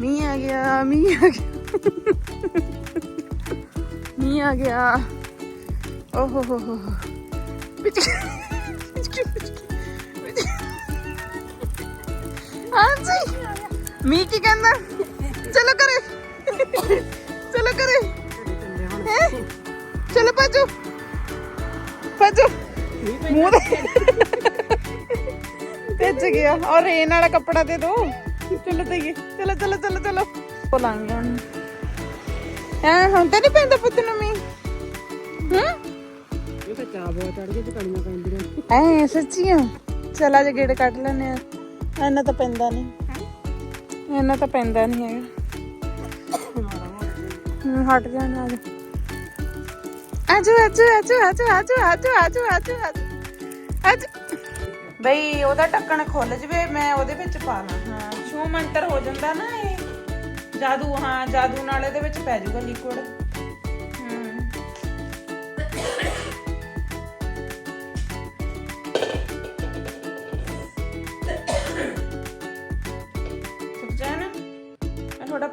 ਮੀਂਹ ਆ ਗਿਆ, ਮੀਂਹ ਆ ਗਿਆ। ਮੀਂਹ ਆ ਗਿਆ। ਓਹ ਹੋ ਹੋ ਹਾਂਜੀ। ਮੀਂਹ ਕੀ ਕਹਿੰਦਾ? ਚਲੋ ਕਰੇ ਚਲੋ ਕਰੇ ਚਲੋ ਭਾਜੋ। ਭਾਜੋ। ਮੂੰਹ ਦੇ ਭੱਜ ਗਿਆ। ਔਰ ਰੇਨ ਵਾਲਾ ਕੱਪੜਾ ਦੇ ਦੋ। ਚਲੋ ਦਈਏ ਚਲੋ ਚਲੋ ਚਲੋ ਚਲੋ। ਬੋਲਾਂਗੇ ਹੁਣ। ਹਾਂ ਹੁਣ ਤਾਂ ਨਹੀਂ ਪੈਂਦਾ ਪੁੱਤ ਨੂੰ ਮੀਂਹ ਹੂੰ? ਇਹ ਤਾਂ ਚਾਹ ਬਹੁਤ ਚੜ ਗਈ ਤੇ ਕਣੀਆਂ ਪੈਂਦੀਆਂ ਐ ਸੱਚੀਆਂ? ਚਲ ਅੱਜ ਗੇੜ ਕੱਢ ਲੈਨੇ ਆ। ਇੰਨਾ ਤਾਂ ਪੈਂਦਾ ਨਹੀਂ। ਇੰਨਾ ਤਾਂ ਪੈਂਦਾ ਨਹੀਂ ਹੈਗਾ। ਹੂੰ, ਹਟ ਜਾ ਨਾ ਆਜੋ ਆਜੋ ਆਜੋ ਆਜੋ ਆਜੋ ਆਜੋ ਆਜੋ ਆਜੋ ਆਜੋ। ਆਜੋ। ਬਈ ਉਹਦਾ ਢੱਕਣ ਖੁੱਲ ਜਵੇ ਮੈਂ ਉਹਦੇ ਵਿੱਚ ਪਾ ਲਾਂ। ਹਾਂ। ਛੂ ਮੰਤਰ ਹੋ ਜਾਂਦਾ ਨਾ ਇਹ। ਜਾਦੂ, ਹਾਂ, ਜਾਦੂ ਨਾਲ ਇਹਦੇ ਵਿੱਚ ਪੈ ਜਾਊਗਾ ਲਿਕੁਇਡ ਹੂੰ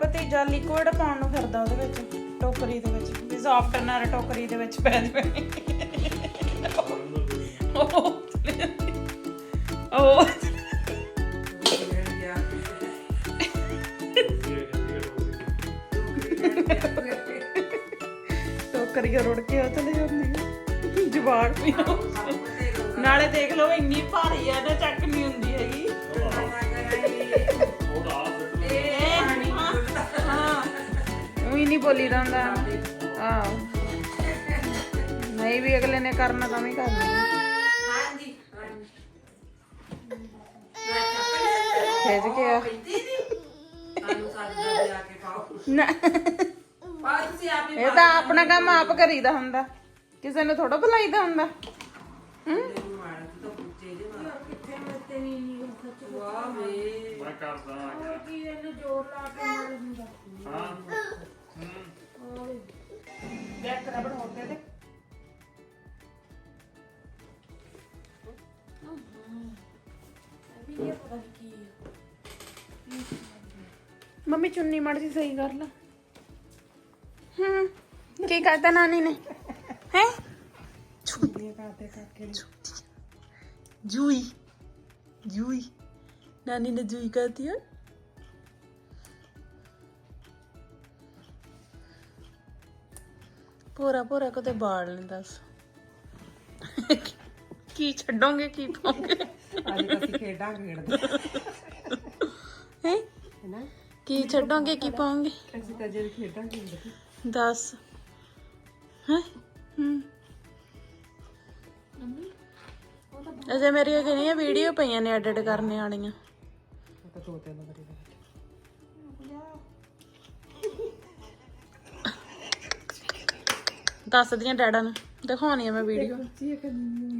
ਭਤੀਜਾ ਲਿਕੁਇਡ ਪਾਉਣ ਨੂੰ ਫਿਰਦਾ ਉਹਦੇ ਵਿੱਚ, ਟੋਕਰੀ ਦੇ ਵਿੱਚ। ਵੀ ਸੌਫਟਨਰ ਟੋਕਰੀ ਦੇ ਵਿੱਚ ਪੈ ਜਾਵੇ। ਉਹ ਉਹ ਟੋਕਰੀ ਰੁੜ ਕੇ ਉਹ ਚਲੇ ਜਾਂਦੀ ਹੈ ਜਵਾੜ ਵੀ ਨਾਲੇ ਦੇਖ ਲਓ ਇੰਨੀ ਭਾਰੀ ਆ ਨਾ ਚੱਕ ਨਹੀਂ ਹੁੰਦੀ ਹੈਗੀ। ਉਹ ਨਹੀਂ ਬੋਲੀ ਜਾਂਦਾ। ਹਾਂ ਨਹੀਂ ਵੀ ਅਗਲੇ ਨੇ ਕਰਨਾ ਤਾਂ ਵੀ ਕਰਨਾ ਖੇਜ ਗਿਆ ਨਾ। ਬਾਅਦ ਤੁਸੀਂ ਆਪ ਹੀ ਇਹ ਤਾਂ ਆਪਣਾ ਕੰਮ ਆਪ ਕਰੀਦਾ ਹੁੰਦਾ। ਕਿਸੇ ਨੂੰ ਥੋੜਾ ਬੁਲਾਈਦਾ ਹੁੰਦਾ। ਮਾਰ ਤੂੰ ਤਾਂ ਪੁੱਛੇ ਜੇ ਮਾਰ ਕਿੱਥੇ ਮੱਤੇ ਨਹੀਂ ਨਹੀਂ ਸੱਚ ਵਾਹ ਵੇ ਮੈਂ ਕਰਦਾ ਹਾਂ। ਕੀ ਇਹਨੂੰ ਜੋਰ ਲਾ ਕੇ ਮਾਰ ਦਿੰਦਾ ਹਾਂ। ਹੂੰ ਹੋਰ ਦੇਖ ਰਬੜ ਹੋ ਗਿਆ ਤੇ ਅਭੀ ਇਹ ਪਤਾ ਨਹੀਂ ਕੀ ਹੈ। ਮੰਮੀ ਚੁੰਨੀ ਮੜ ਜੀ ਸਹੀ ਕਰ ਲਾ। ਹੂੰ ਕੀ ਕਰਤਾ ਨਾਨੀ ਨੇ? ਹੈ? ਇਹ ਕਰਦੇ ਕਾਕੇ ਜੂਈ ਜੂਈ। ਨਾਨੀ ਨੇ ਜੂਈ ਕਰਤੀ ਹੈ ਪੂਰਾ ਪੂਰਾ ਕਦੇ ਬਾੜ ਨਹੀਂ ਦੱਸ। ਕੀ ਛੱਡੋਗੇ ਕੀ ਪਾਓਗੇ? ਅੱਜ ਅਸੀਂ ਖੇਡਾਂ ਖੇਡਦੇ। ਹੈ? ਹੈਨਾ? ਕੀ ਛੱਡੋਗੇ ਕੀ ਪਾਓਗੇ? ਅਸੀਂ ਤਾਂ ਜੇ ਖੇਡਾਂ ਖੇਡਦੇ ਦੱਸ। ਹੈ? ਹੂੰ। ਅਜੇ ਮੇਰੀਆਂ ਕਿਹੜੀਆਂ ਵੀਡੀਓ ਪਈਆਂ ਨੇ ਐਡਿਟ ਕਰਨੇ ਵਾਲੀਆਂ? ਤਾਂ ਦੋ ਤਿੰਨ ਵਾਰੀ ਡੈਡਾ ਨੂੰ। ਦਿਖਾਉਣੀ ਆ ਮੈਂ ਵੀਡੀਓ।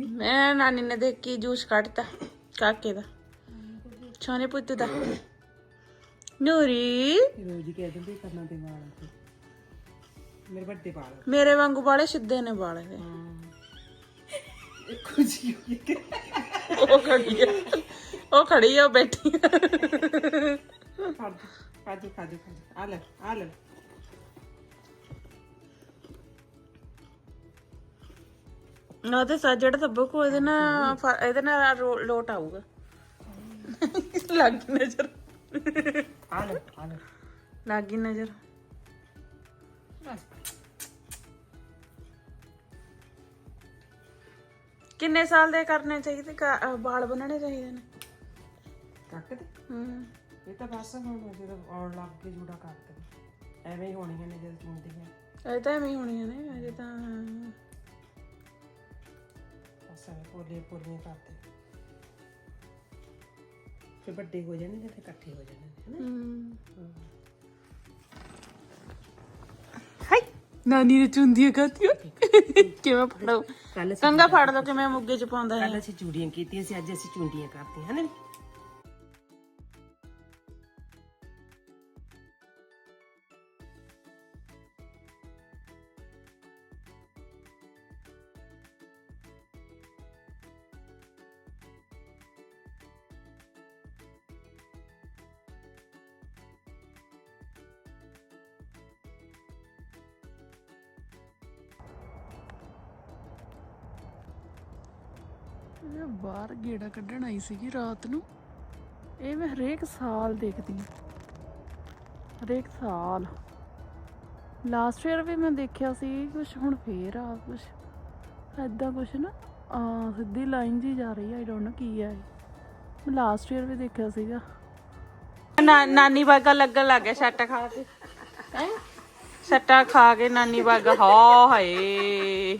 ਮੈਂ ਨਾਨੀ ਨੇ ਦੇਖ ਜੂਸ ਕੱਢਤਾ ਕਾਕੇ ਦਾ। ਛੋਨੇ ਪੁੱਤ ਦਾ। ਨੂਰੀ। ਰੋਜ਼ ਹੀ ਕਹਿ ਦਿੰਦੇ ਕਰਨਾ ਦੇ ਵਾਲ ਤੇ। ਮੇਰੇ ਵੱਡੇ ਵਾਲ। ਮੇਰੇ ਵਾਂਗੂ ਬਾਲੇ ਸਿੱਧੇ ਨੇ ਵਾਲੇ ਦੇ ਇੱਕ ਖੁਸ਼ੀ ਹੋਈ ਕਿ ਉਹ ਖੜੀ ਆ। ਉਹ ਖੜੀ ਉਹ ਬੈਠੀ ਕਾਜੂ ਆ ਲੈ ਆ ਲੈ। ਉਹ ਤੇ ਸੱਜੜ ਸੱਬੋ ਕੋ ਇਹਦੇ ਨਾਲ ਫ- ਇਹਦੇ ਨਾਲ ਰੋ- ਲੋਟ ਆਊਗਾ। ਲੱਗ ਨਜ਼ਰ ਆ ਲੈ ਆ ਲੈ ਲੱਗ ਗਈ ਨਜ਼ਰ। ਬਸ ਕਿੰਨੇ ਸਾਲ ਦੇ ਕਰਨੇ ਚਾਹੀਦੇ? ਕਾ- ਅਹ ਵਾਲ ਬਣਨੇ ਚਾਹੀਦੇ ਨੇ? ਕੱਟ ਦੇ? ਹੂੰ। ਇਹ ਤਾਂ ਬਸ ਹੁਣ ਜਦੋਂ ਆਉਣ ਲੱਗ ਕੇ ਜੂੜਾ ਕਰਦੇ ਐਵੇਂ ਹੀ ਹੋਣੀਆਂ ਨੇ ਜਦੋਂ ਚੁੰਦੀਆਂ ਇਹ ਤਾਂ ਐਵੇਂ ਹੀ ਹੋਣੀਆਂ ਨੇ ਅਜੇ ਤਾਂ ਬਸ ਐਵੇਂ ਪੋਲੇ ਪੋਲੇ ਕਰਦੇ। ਫਿਰ ਵੱਡੇ ਹੋ ਜਾਣਗੇ ਤੇ ਇਕੱਠੇ ਹੋ ਜਾਣਗੇ ਹੈਨਾ? ਹਾਈ ਨਾਨੀ ਨੇ ਚੁੰਦੀਆਂ ਖਾਤੀਆਂ ਕਿਵੇਂ ਫੜੋ ਕੱਲ ਕੰਗਾ ਫੜ ਦੋ ਕਿਵੇਂ ਮੁੱਗੇ ਚ ਪਾਉਂਦਾ ਹੈ ਕੱਲ ਅਸੀਂ ਚੂੜੀਆਂ ਕੀਤੀਆਂ ਸੀ ਅੱਜ ਅਸੀਂ ਚੁੰਡੀਆਂ ਕਰਤੀਆਂ ਹਨਾ? ਇਹ ਬਾਹਰ ਗੇੜਾ ਕੱਢਣ ਆਈ ਸੀਗੀ ਰਾਤ ਨੂੰ। ਇਹ ਮੈਂ ਹਰੇਕ ਸਾਲ ਦੇਖਦੀ ਹਾਂ। ਹਰੇਕ ਸਾਲ। ਲਾਸਟ ਈਅਰ ਵੀ ਮੈਂ ਦੇਖਿਆ ਸੀ ਕੁਝ ਹੁਣ ਫੇਰ ਆ ਕੁਝ ਐਦਾਂ ਕੁਝ ਨਾ ਆ ਸਿੱਧੀ ਲਾਈਨ ਜੀ ਜਾ ਰਹੀ ਹੈ ਆਈ ਡੋਨਟ ਨੋ ਕੀ ਹੈ ਮੈਂ ਲਾਸਟ ਈਅਰ ਵੀ ਦੇਖਿਆ ਸੀਗਾ। ਨਾਨੀ ਬਾਗਾ ਲੱਗਣ ਲੱਗ ਗਿਆ ਛੱਟ ਖਾ ਕੇ। ਹੈ? ਛੱਟਾ ਖਾ ਕੇ ਨਾਨੀ ਬਾਗਾ ਹਾ ਹਾਏ।